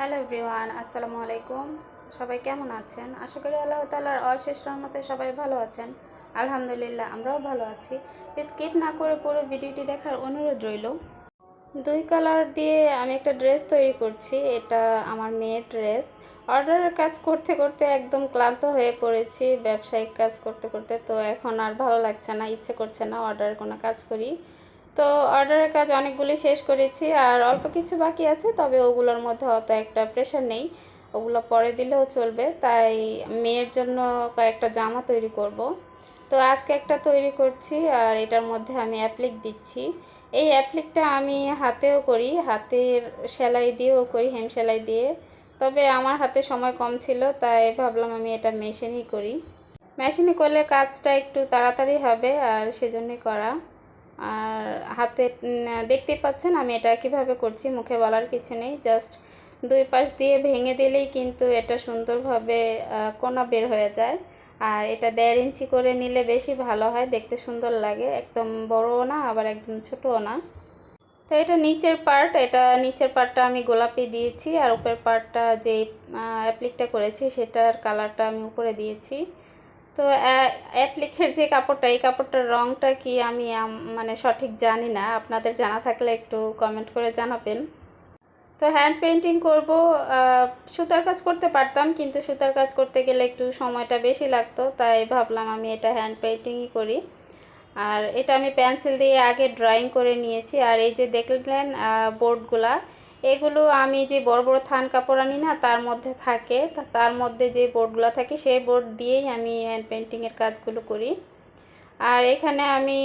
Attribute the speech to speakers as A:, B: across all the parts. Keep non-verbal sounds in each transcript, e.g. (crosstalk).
A: Hello everyone, আসসালামু আলাইকুম। সবাই কেমন আছেন? আশা করি আল্লাহ তালার অশেষ রহমতে সবাই ভালো আছেন। আলহামদুলিল্লাহ, আমরাও ভালো আছি। স্কিপ না করে পুরো ভিডিওটি দেখার অনুরোধ রইল। দুই কালার দিয়ে আমি একটা ড্রেস তৈরি করছি। এটা আমার মেয়ের ড্রেস। অর্ডারের কাজ করতে করতে একদম ক্লান্ত হয়ে পড়েছি। ব্যবসায়িক কাজ করতে করতে তো এখন আর ভালো লাগছে না, ইচ্ছে করছে না অর্ডারের কোনো কাজ করি। তো অর্ডারের কাজ অনেকগুলি শেষ করেছি আর অল্প কিছু বাকি আছে, তবে ওগুলোর মধ্যে অত একটা প্রেশার নেই। ওগুলো পরে দিলেও চলবে, তাই মেয়ের জন্য কয়েকটা জামা তৈরি করব। তো আজকে একটা তৈরি করছি আর এটার মধ্যে আমি অ্যাপ্লিক দিচ্ছি। এই অ্যাপ্লিকটা আমি হাতেও করি, হাতের সেলাই দিয়েও করি, হেম সেলাই দিয়ে। তবে আমার হাতে সময় কম ছিল, তাই ভাবলাম আমি এটা মেশিনই করি। মেশিনে করলে কাজটা একটু তাড়াতাড়ি হবে আর সেজন্যই করা। আর হাতে দেখতেই পাচ্ছেন আমি এটা কীভাবে করছি, মুখে বলার কিছু নেই জাস্ট দুই পাশ দিয়ে ভেঙে দিলেই কিন্তু এটা সুন্দরভাবে কোনা বের হয়ে যায়। আর এটা দেড় ইঞ্চি করে নিলে বেশি ভালো হয়, দেখতে সুন্দর লাগে, একদম বড়ও না, আবার একদম ছোটও না। তো এটা নিচের পার্ট এটা নিচের পার্টটা আমি গোলাপি দিয়েছি, আর উপরের পার্টটা যে অ্যাপ্লিকটা করেছি, সেটার কালারটা আমি উপরে দিয়েছি। তো অ্যাপ্লিকের যে কাপড়টা, এই কাপড়টার রঙটা কি আমি মানে সঠিক জানি না। আপনাদের জানা থাকলে একটু কমেন্ট করে জানাবেন। তো হ্যান্ড পেন্টিং করব সুতার কাজ করতে পারতাম, কিন্তু সুতার কাজ করতে গেলে একটু সময়টা বেশি লাগতো, তাই ভাবলাম আমি এটা হ্যান্ড পেন্টিংই করি। আর এটা আমি পেন্সিল দিয়ে আগে ড্রয়িং করে নিয়েছি। আর এই যে দেখলেন বোর্ডগুলা এগুলো আমি যে বড় বড় থান কাপড় আনি না, তার মধ্যে থাকে। তার মধ্যে যে বোর্ডগুলো থাকে, সেই বোর্ড দিয়েই আমি হ্যান্ড পেন্টিংয়ের কাজগুলো করি। আর এখানে আমি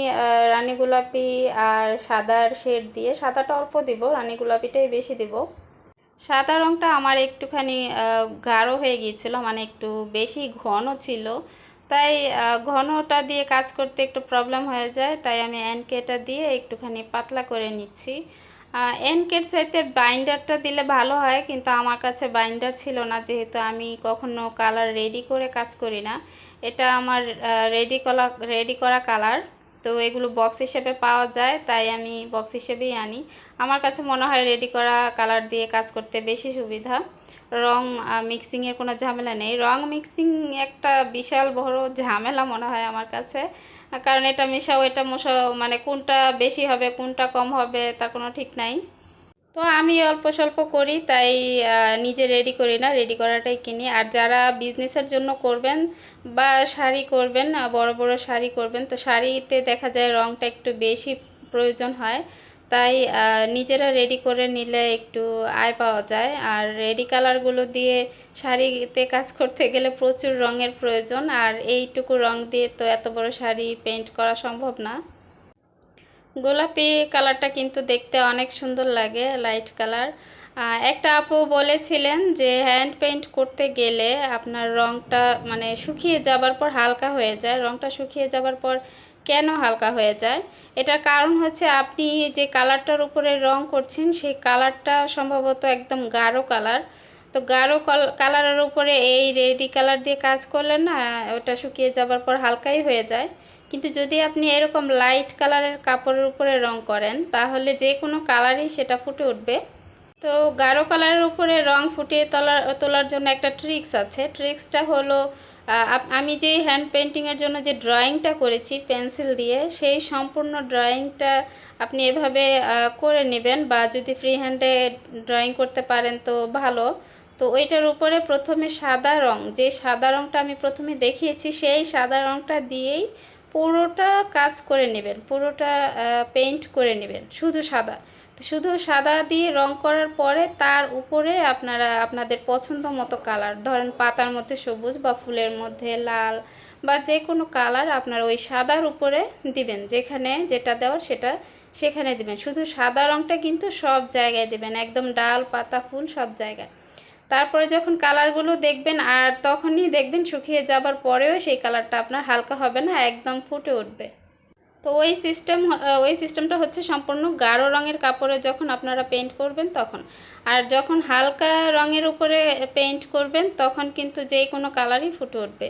A: রানী গোলাপি আর সাদার শেড দিয়ে, সাদাটা অল্প দিব, রানী গোলাপিটাই বেশি দিব। সাদা রঙটা আমার একটুখানি গাঢ় হয়ে গিয়েছিল মানে একটু বেশি ঘন ছিল। তাই ঘনটা দিয়ে কাজ করতে একটু প্রবলেম হয়ে যায়, তাই আমি অ্যানকেটা দিয়ে একটুখানি পাতলা করে নিচ্ছি। এনকের চাইতে বাইন্ডারটা দিলে ভালো হয়, কিন্তু আমার কাছে বাইন্ডার ছিল না, যেহেতু আমি কখনো কালার রেডি করে কাজ করি না। এটা আমার রেডি করা রেডি করা কালার তো এগুলো বক্স হিসেবে পাওয়া যায়, তাই আমি বক্স হিসেবেই আনি। আমার কাছে মনে হয় রেডি করা কালার দিয়ে কাজ করতে বেশি সুবিধা। রং মিক্সিংয়ের কোনো ঝামেলা নেই। রং মিক্সিং একটা বিশাল বড় ঝামেলা মনে হয় আমার কাছে। কারণ এটা মেশাও, এটা মশাও মানে কোনটা বেশি হবে, কোনটা কম হবে, তার কোনো ঠিক নাই। তো আমি অল্প স্বল্প করি, তাই নিজে রেডি করি না রেডি করাটাই কিনি। আর যারা বিজনেসের জন্য করবেন বা শাড়ি করবেন বড় বড় শাড়ি করবেন, তো শাড়িতে দেখা যায় রঙটা একটু বেশি প্রয়োজন হয়। তাই নিজেরা রেডি করে নিলে একটু আয় পাওয়া যায়। আর রেডি কালারগুলো দিয়ে শাড়িতে কাজ করতে গেলে প্রচুর রঙের প্রয়োজন। আর এইটুকু রং দিয়ে তো এত বড় শাড়ি পেন্ট করা সম্ভব না। গোলাপি কালারটা কিন্তু দেখতে অনেক সুন্দর লাগে লাইট কালার একটা আপু বলেছিলেন যে হ্যান্ড পেন্ট করতে গেলে আপনার রংটা মানে শুকিয়ে যাবার পর হালকা হয়ে যায়। রংটা শুকিয়ে যাবার পর কেন হালকা হয়ে যায়? এটার কারণ হচ্ছে আপনি যে কালারটার উপরে রং করছেন, সেই কালারটা সম্ভবত একদম গাঢ় কালার তো গাঢ় কালারের উপরে এই রেডি কালার দিয়ে কাজ করলেন না, ওটা শুকিয়ে যাবার পর হালকাই হয়ে যায়। কিন্তু যদি আপনি এরকম লাইট কালারের কাপড়ের উপরে রং করেন, তাহলে যে কোনো কালারই সেটা ফুটে উঠবে। তো গাঢ় কালারের উপরে রং ফুটিয়ে তোলার তোলার জন্য একটা ট্রিক্স আছে। ট্রিক্সটা হলো আমি যে হ্যান্ড পেন্টিংয়ের জন্য যে ড্রয়িংটা করেছি পেন্সিল দিয়ে, সেই সম্পূর্ণ ড্রয়িংটা আপনি এভাবে করে নেবেন বা যদি ফ্রি হ্যান্ডে ড্রয়িং করতে পারেন তো ভালো। তো ওইটার উপরে প্রথমে সাদা রং, যে সাদা রংটা আমি প্রথমে দেখিয়েছি, সেই সাদা রংটা দিয়েই পুরোটা কাজ করে নেবেন, পুরোটা পেইন্ট করে নেবেন, শুধু সাদা। তো শুধু সাদা দিয়ে রং করার পরে তার উপরে আপনারা, আপনাদের পছন্দ মতো কালার ধরেন পাতার মধ্যে সবুজ বা ফুলের মধ্যে লাল বা যে কোনো কালার আপনার ওই সাদার উপরে দিবেন, যেখানে যেটা দেওয়ার সেটা সেখানে দিবেন। শুধু সাদা রংটা কিন্তু সব জায়গায় দেবেন, একদম ডাল, পাতা, ফুল সব জায়গায়। তারপরে যখন কালারগুলো দেখবেন আর তখনই দেখবেন শুকিয়ে যাবার পরেও সেই কালারটা আপনার হালকা হবে না, একদম ফুটে উঠবে। তো ওই সিস্টেম ওই সিস্টেমটা হচ্ছে সম্পূর্ণ গাঢ় রঙের কাপড়ে যখন আপনারা পেন্ট করবেন তখন। আর যখন হালকা রঙের উপরে পেন্ট করবেন তখন কিন্তু যে কোনো কালারই ফুটে উঠবে।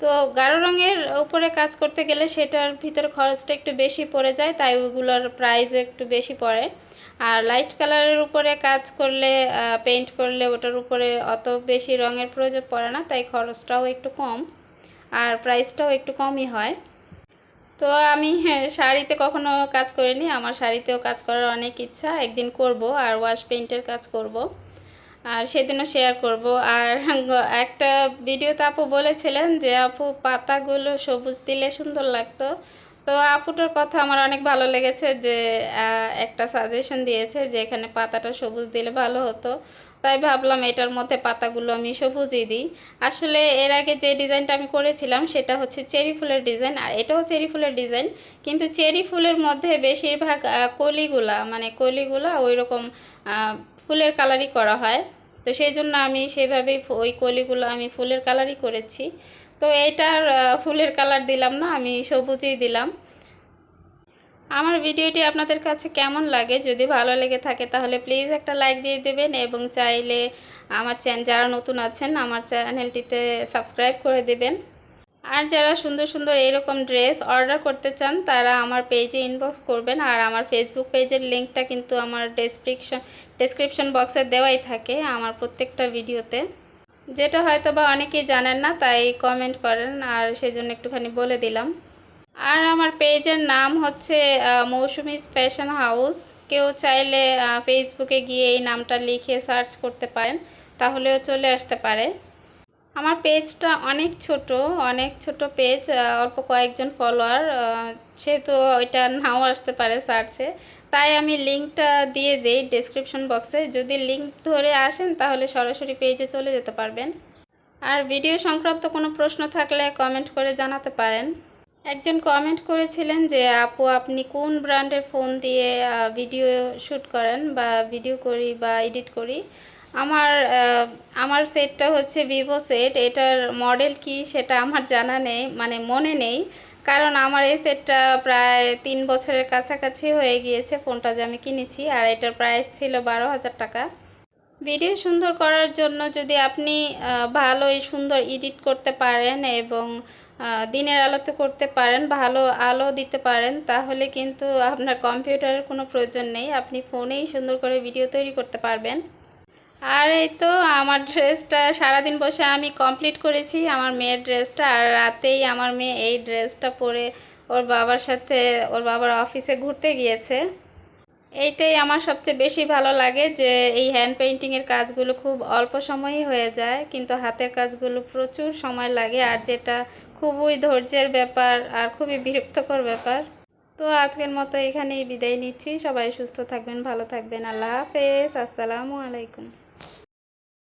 A: তো গাঢ় রঙের উপরে কাজ করতে গেলে সেটার ভিতরে খরচটা একটু বেশি পড়ে যায়, তাই ওগুলোর প্রাইসও একটু বেশি পড়ে। আর লাইট কালারের উপরে কাজ করলে পেইন্ট করলে ওটার উপরে অত বেশি রঙের প্রয়োজন পড়ে না, তাই খরচটাও একটু কম আর প্রাইসটাও একটু কমই হয়। তো আমি শাড়িতে কখনো কাজ করিনি, আমার শাড়িতেও কাজ করার অনেক ইচ্ছা, একদিন করব আর ওয়াশ পেন্টের কাজ করব। আর সেদিনও শেয়ার করব। আর (laughs) একটা ভিডিওতে আপু বলেছিলেন যে, আপু, পাতাগুলো সবুজ দিলে সুন্দর লাগতো। তো আপুটার কথা আমার অনেক ভালো লেগেছে যে একটা সাজেশন দিয়েছে যে, এখানে পাতাটা সবুজ দিলে ভালো হতো। তাই ভাবলাম এটার মধ্যে পাতাগুলো আমি সবুজই দিই। আসলে এর আগে যে ডিজাইনটা আমি করেছিলাম, সেটা হচ্ছে চেরি ফুলের ডিজাইন। আর এটাও চেরি ফুলের ডিজাইন। কিন্তু চেরি ফুলের মধ্যে বেশিরভাগ কলিগুলা মানে কলিগুলা ওই রকম ফুলের কালারই করা হয়। তো সেই জন্য আমি সেভাবেই ওই কলিগুলো আমি ফুলের কালারই করেছি। তো এইটার ফুলের কালার দিলাম না, আমি সবুজই দিলাম। আমার ভিডিওটি আপনাদের কাছে কেমন লাগে, যদি ভালো লেগে থাকে তাহলে প্লিজ একটা লাইক দিয়ে দেবেন এবং চাইলে আমার চ্যানেল যারা নতুন আছেন আমার চ্যানেলটিতে সাবস্ক্রাইব করে দেবেন। আর যারা সুন্দর সুন্দর এইরকম ড্রেস অর্ডার করতে চান তারা আমার পেজে ইনবক্স করবেন, আর আমার ফেসবুক পেজের লিঙ্কটা কিন্তু আমার ডেসক্রিপশন ডেসক্রিপশন বক্সে দেওয়াই থাকে আমার প্রত্যেকটা ভিডিওতে। যেটা হয়তো বা অনেকেই জানেন না, তাই কমেন্ট করেন আর সেই জন্য একটুখানি বলে দিলাম। আর আমার পেজের নাম হচ্ছে মৌসুমি ফ্যাশন হাউস কেউ চাইলে ফেসবুকে গিয়ে এই নামটা লিখে সার্চ করতে পারেন, তাহলেও চলে আসতে পারে। আমার পেজটা অনেক ছোট অনেক ছোট পেজ অল্প কয়েকজন ফলোয়ার সেহেতু ওইটা নাও আসতে পারে সার্চে তাই আমি লিঙ্কটা দিয়ে দিই ডেসক্রিপশন বক্সে যদি লিঙ্ক ধরে আসেন, তাহলে সরাসরি পেজে চলে যেতে পারবেন। আর ভিডিও সংক্রান্ত কোনো প্রশ্ন থাকলে কমেন্ট করে জানাতে পারেন। একজন কমেন্ট করেছিলেন যে, আপু, আপনি কোন ব্র্যান্ডের ফোন দিয়ে ভিডিও শ্যুট করেন বা ভিডিও করি বা এডিট করি? আমার আমার সেটটা হচ্ছে ভিভো সেট এটার মডেল কি সেটা আমার জানা নেই মানে মনে নেই। কারণ আমার এই সেটটা প্রায় তিন বছরের কাছাকাছি হয়ে গিয়েছে, ফোনটা যে আমি কিনেছি, আর এটার প্রাইস ছিল বারো হাজার টাকা। ভিডিও সুন্দর করার জন্য যদি আপনি ভালোই সুন্দর এডিট করতে পারেন এবং দিনের আলোতে করতে পারেন, ভালো আলো দিতে পারেন, তাহলে কিন্তু আপনার কম্পিউটারের কোনো প্রয়োজন নেই। আপনি ফোনেই সুন্দর করে ভিডিও তৈরি করতে পারবেন। আর এই তো আমার ড্রেসটা সারাদিন বসে আমি কমপ্লিট করেছি আমার মেয়ের ড্রেসটা, আর রাতেই আমার মেয়ে এই ড্রেসটা পরে ওর বাবার সাথে, ওর বাবার অফিসে ঘুরতে গিয়েছে। এইটাই আমার সবচেয়ে বেশি ভালো লাগে যে এই হ্যান্ড পেইন্টিংয়ের কাজগুলো খুব অল্প সময়ই হয়ে যায়, কিন্তু হাতের কাজগুলো প্রচুর সময় লাগে, আর যেটা খুবই ধৈর্যের ব্যাপার আর খুবই বিরক্তকর ব্যাপার। তো আজকের মতো এখানেই বিদায় নিচ্ছি, সবাই সুস্থ থাকবেন, ভালো থাকবেন, আল্লাহ হাফেজ, আসসালামু আলাইকুম।